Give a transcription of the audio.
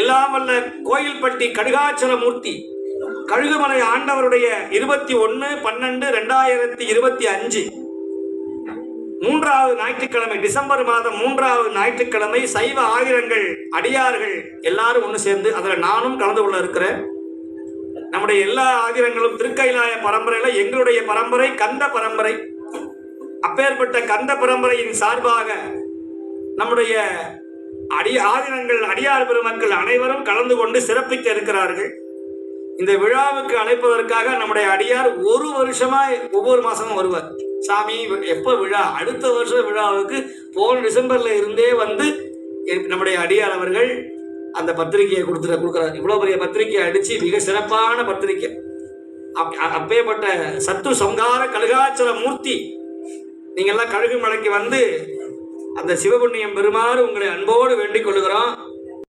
எல்லாம் வல்ல கோயில்பட்டி கடுகாச்சல மூர்த்தி கழுகுமலை ஆண்டவருடைய இருபத்தி ஒன்று பன்னெண்டு ரெண்டாயிரத்தி இருபத்தி அஞ்சு. மூன்றாவது ஞாயிற்றுக்கிழமை டிசம்பர் மாதம் மூன்றாவது ஞாயிற்றுக்கிழமை சைவ ஆயிரங்கள் அடியார்கள் எல்லாரும் ஒன்று சேர்ந்து அதில் நானும் கலந்து கொள்ள இருக்கிறேன். நம்முடைய எல்லா ஆதிரங்களும் திருக்கைலாய பரம்பரையில் எங்களுடைய பரம்பரை கந்த பரம்பரை. அப்பேற்பட்ட கந்த பரம்பரையின் சார்பாக நம்முடைய அடி ஆதினங்கள் அடியார் பெருமக்கள் அனைவரும் கலந்து கொண்டு சிறப்பிக்க இருக்கிறார்கள். இந்த விழாவுக்கு அழைப்பதற்காக நம்முடைய அடியார் ஒரு வருஷமா ஒவ்வொரு மாசமும் வருவார். சாமி எப்போ விழா? அடுத்த வருஷம் விழாவுக்கு போன டிசம்பர்ல இருந்தே வந்து நம்முடைய அடியார் அவர்கள் அந்த பத்திரிகையை கொடுத்துட்டு கொடுக்குறாரு. இவ்வளோ பெரிய பத்திரிகையை அடிச்சு மிக சிறப்பான பத்திரிகை. அப் அப்பேற்பட்ட சத்து சங்கார கழுகாச்சல மூர்த்தி. நீங்கள்லாம் கழுகு மலைக்கு வந்து அந்த சிவபுண்ணியம் பெறுமாறு உங்களை அன்போடு வேண்டிக் கொள்கிறோம்